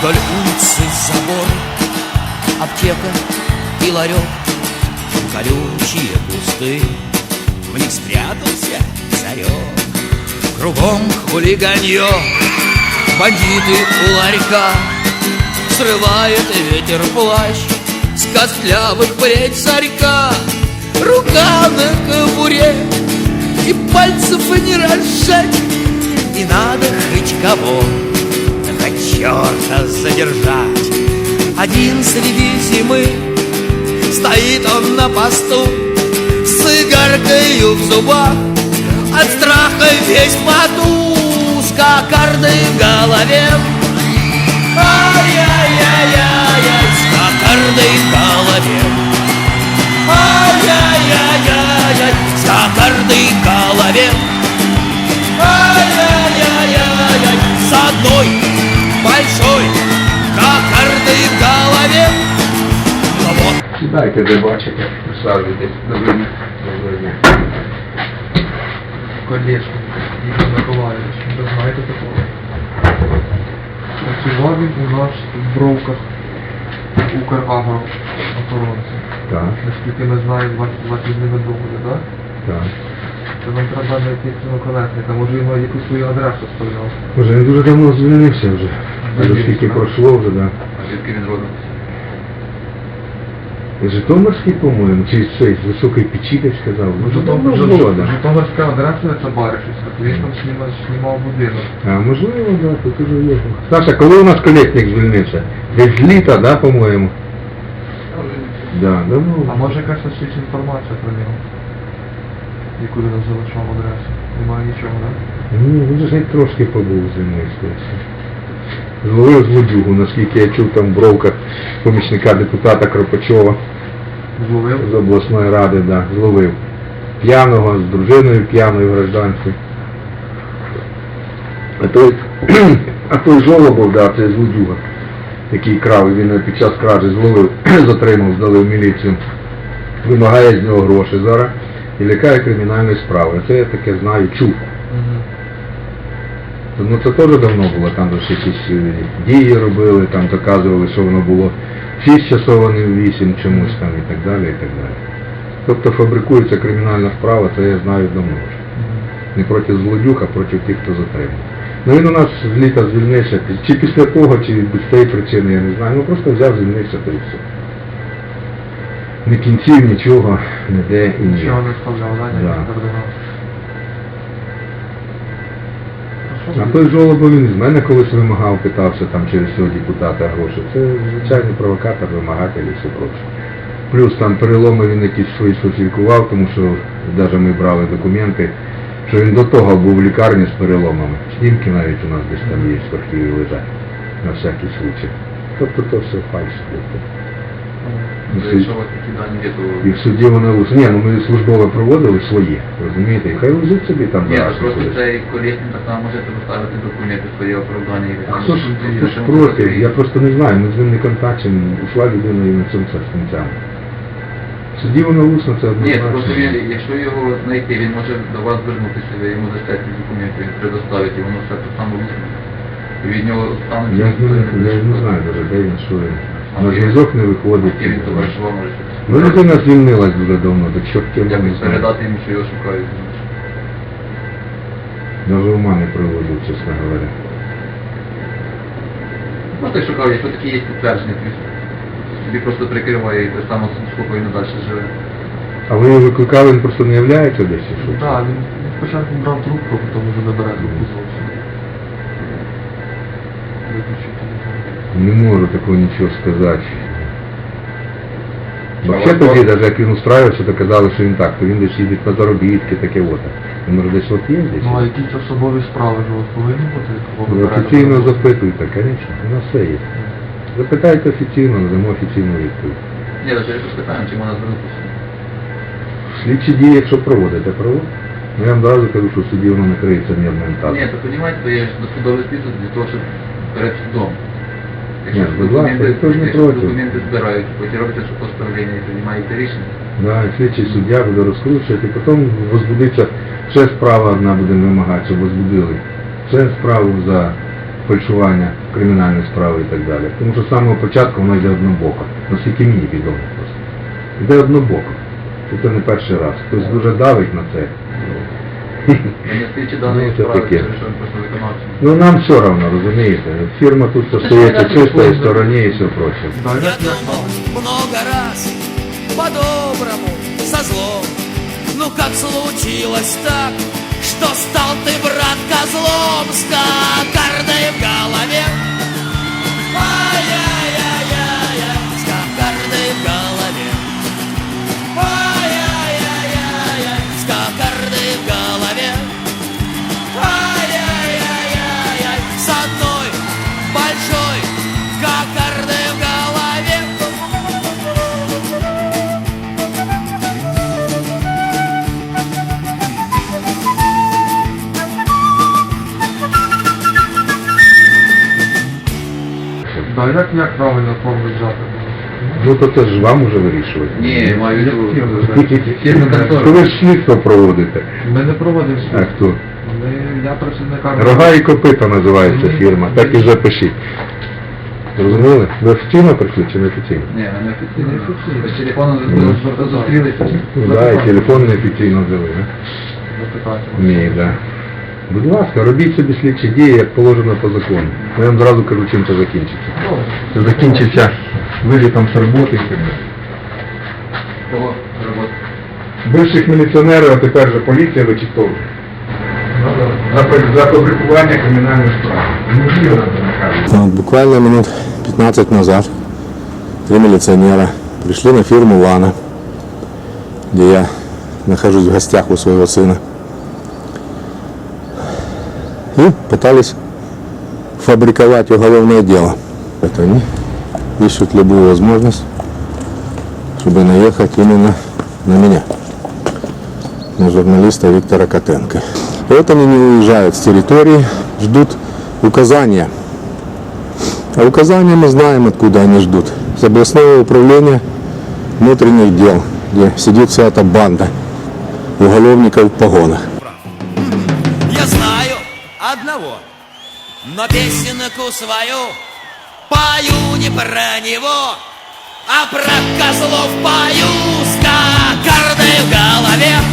Вдоль улицы забор, аптека и ларек, Колючие кусты, в них спрятался царек. Кругом хулиганье, бандиты у ларька, Срывает ветер плащ с костлявых плеч царька. Рука на кобуре, и пальцев не разжать, И надо хоть кого, черта задержать. Один среди зимы Стоит он на посту С игаркою в зубах От страха весь в поту С кокардой в голове Ай-яй-яй-яй-яй Сідайте, де бачите. Доброго дня. Доброго дня. Колешко, Ігор Миколаївич, ви знаєте такого? Працював він у нас в бровках Украгро охоронцем. Так, Наскільки ми знаємо, вас, вас із ними договори, так? так. Це нам треба знайти цього колесника, може його якусь свою адресу вставляв. Може, він дуже давно звільнився вже. Вже скільки пройшло вже, да. А звідки він родом? Житомирський, по-моєму, чи цей з високої печі десь сказав. Ну, Житомир, давно було, да. Житомирська адреса це Баришівська, то він там знімав, знімав будинок. А, можливо, да, тут уже є. Саша, коли у нас колектник звільнився? Десь з літа, да, по-моєму? Да, давно. А може якась ось є інформація про нього? Яку він нам залишав адресу? Немає нічого, так? Ні, він же геть трошки побув зимою скоріше. Зловив злодюгу, наскільки я чув там в бровках помічника депутата Кропачова Зловив? з обласної ради, да, зловив. П'яного, з дружиною п'яною гражданською. А той, а той жолобов, да, це злодюга, який крав, він під час кражі зловив, затримав, здали в міліцію, вимагає з нього гроші зараз і лякає кримінальної справи. Це я таке знаю, чув. Ну це теж давно було, там же ж якісь е, дії робили, там доказували, що воно було 6 часов, а не 8 чомусь там і так далі, і так далі. Тобто фабрикується кримінальна справа, це я знаю давно вже. Не проти злодюг, а проти тих, хто затримав. Ну він у нас з літа звільнився, чи після того, чи без цієї причини, я не знаю. Ну просто взяв, звільнився, то і все. Ні кінців, нічого, ніде і ні. Нічого не вставляв, да? А той жолобо він з мене колись вимагав, питався там через цього депутата гроші. Це звичайний провокатор, вимагатель і все проче. Плюс там переломи він якісь свої сфальсифікував, тому що навіть ми брали документи, що він до того був в лікарні з переломами. Знімки навіть у нас десь там є в архіві лежать, на всякий случай. Тобто то все фальш. Ну, Якщо у вас такі дані є, то... І в суді вони лише. Ні, ну ми службове проводили своє, розумієте? І хай лежить собі там Ні, то просто цей колісник так само можете доставити документи, свої оправдання. А хто ж, хто ж проти? Я просто не знаю, ми з ним не контактуємо, ушла людина і на цьому все з кінцями. В суді воно усно, це Ні, однозначно. просто він, якщо його знайти, він може до вас звернутися, ви йому дасте ці документи, він предоставить, і воно все так само усно. І від нього стануть... Я, не- я не знаю даже, де він, що він. На зв'язок не виходить. Ну, людина звільнилась дуже давно, так що я не Якось знаю. передати йому, що його шукають. Даже ума не приводу, чесно говоря. Просто я шукав, якщо такі є підтвердження, то собі просто прикриває і так само спокійно далі живе. А ви його викликали, він просто не являється десь? чи Що? Так, він він спочатку брав трубку, потім вже не бере трубку зовсім. Не можу такого нічого сказати. Вообще тоді, то- навіть як він устраивався, то казали, що він так, то він десь їздить по заробітки, таке от. Він може десь от є десь? Ну а якісь особові справи ж у вас повинні бути? кого ви Ви берете офіційно запитуйте, звісно, у нас все є. Запитайте офіційно, надамо офіційну відповідь. Ні, так я просто питаю, чи можна звернутися. Слідчі дії, якщо проводите, проводите. Ну, я вам одразу кажу, що в суді воно накриється мірним Ні, тазом. то розумієте, то є ж досудовий список для того, щоб перед судом. Документи- якщо документи збирають, потім робиться, що постановлення і приймаєте рішення. Да, слідчий суддя буде розкручувати, і потім возбудиться ще справа одна буде вимагати, щоб возбудили. Ще справу за фальшування кримінальної справи і так далі. Тому що з самого початку воно йде однобоко. Наскільки мені відомо просто. Йде однобоко. Це не перший раз. Хтось дуже давить на це. Ми не слідчі даної Ну, це справи, таке. через що він просто виконавцем. Ну нам все равно, розумієте. Фірма тут остається чистою в стороні і все прочее. Да, Я як, як думал много раз По-доброму, со злом Ну как случилось так Что стал ты, брат, козлом С Да, як, як правильно взяти? Ну то це ж вам уже вирішувати. Ні, маю. То ви ж слідство проводите. Ми не проводимо А суд. хто? Ми, я працівника... Рога і копита називається фірма, так і запишіть. Зрозуміли? Ви офіційно прийшли чи не офіційно? Ні, не офіційно. З телефоном зустрілися. Да, і телефон не офіційно взяли. Ні, да. Будь ласка, робіть собі слідчі дії, як положено по закону. Я вам зразу кажу, чим це закінчиться. Це закінчиться вилітом з роботи і так далі. Бивших міліціонерів, а тепер же поліція вичитовує. За, фабрикування кримінальної справи. Ну, буквально минут 15 назад три милиционера пришли на фирму Лана, где я нахожусь в гостях у своего сына. И пытались фабриковать уголовное дело. Это они ищут любую возможность, чтобы наехать именно на меня, на журналиста Виктора Котенко. И вот они не уезжают с территории, ждут указания а указания мы знаем, откуда они ждут. С областного управления внутренних дел, где сидит вся эта банда уголовников в погонах. Я знаю одного. Но песенку свою Пою не про него А про козлов пою С кокардой в голове